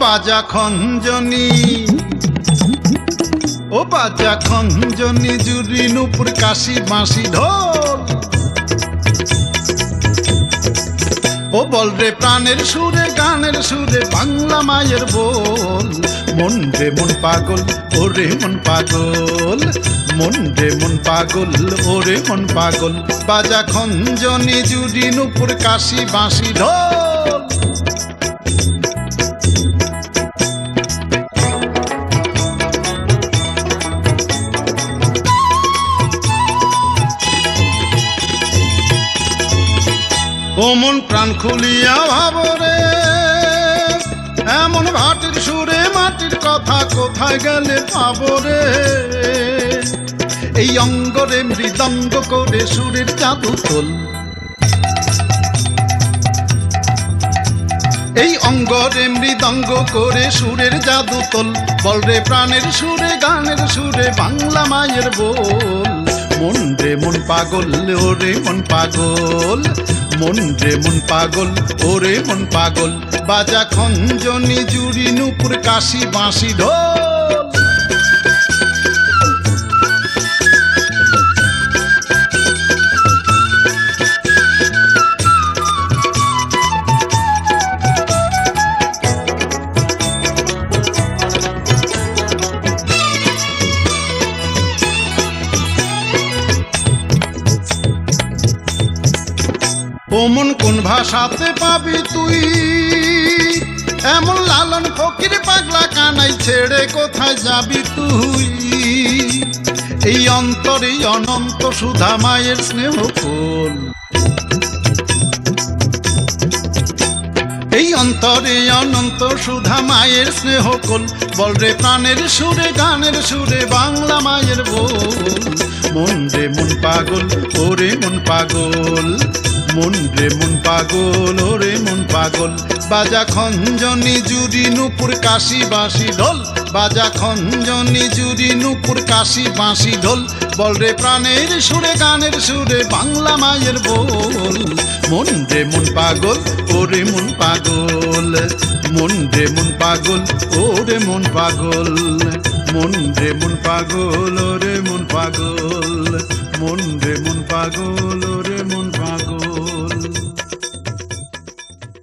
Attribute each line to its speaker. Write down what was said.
Speaker 1: বাজা খঞ্জনি। ও বাজা খঞ্জনি জুরি নুপুর কাশি বাঁশি ঢোল। ও বল রে প্রাণের সুরে, গানের সুরে, বাংলা মায়ের বল। মন রে মন পাগল, ওরে মন পাগল। মন রে মন পাগল, ওরে মন পাগল। বাজা খঞ্জনি জুরি নুপুর কাশি বাঁশি ঢোল। ও মন প্রাণ খুলিয়া ভাবরে এমন ভাটির সুরে মাটির কথা কোথায় গেলে পাবরে এই অঙ্গরে মৃদঙ্গ করে সুরের জাদু তোল। এই অঙ্গরে মৃদঙ্গ করে সুরের জাদু তোল। বলরে প্রাণের সুরে, গানের সুরে, বাংলা মায়ের বোল। মন রে মন পাগল, ওরে মন পাগল। মন রে মন পাগল ওরে মন পাগল। বাজা খঞ্জনি জুড়ি নুপুর কাশি বাঁশি ঢোল। ওমন কোন ভাষাতে পাবি তুই? এমন লালন ফকির পাগলা কানাই ছেড়ে কোথায় যাবি তুই? এই অন্তরে অনন্ত সুধা মায়ের স্নেহ ফুল। এই অন্তরে অনন্ত সুধা মায়ের স্নেহ কোল বল রে প্রাণের সুরে, গানের সুরে, বাংলা মায়ের বল। মন রে মন পাগল, ওরে মন পাগল। মন রে মন পাগল ওরে মন পাগল। বাজা খঞ্জনি জুরি নুপুর কাশি বাঁশি ঢোল। বাজা খঞ্জনি জুরি নুপুর কাশি বাঁশি ঢোল। বল রে প্রাণের সুরে, গানের সুরে, বাংলা মায়ের বল। মন রে মন পাগল ওরে মন পাগল। মন রে মন পাগল ওরে মন পাগল। মন রে মন পাগল ওরে মন পাগল। মন রে মন পাগল।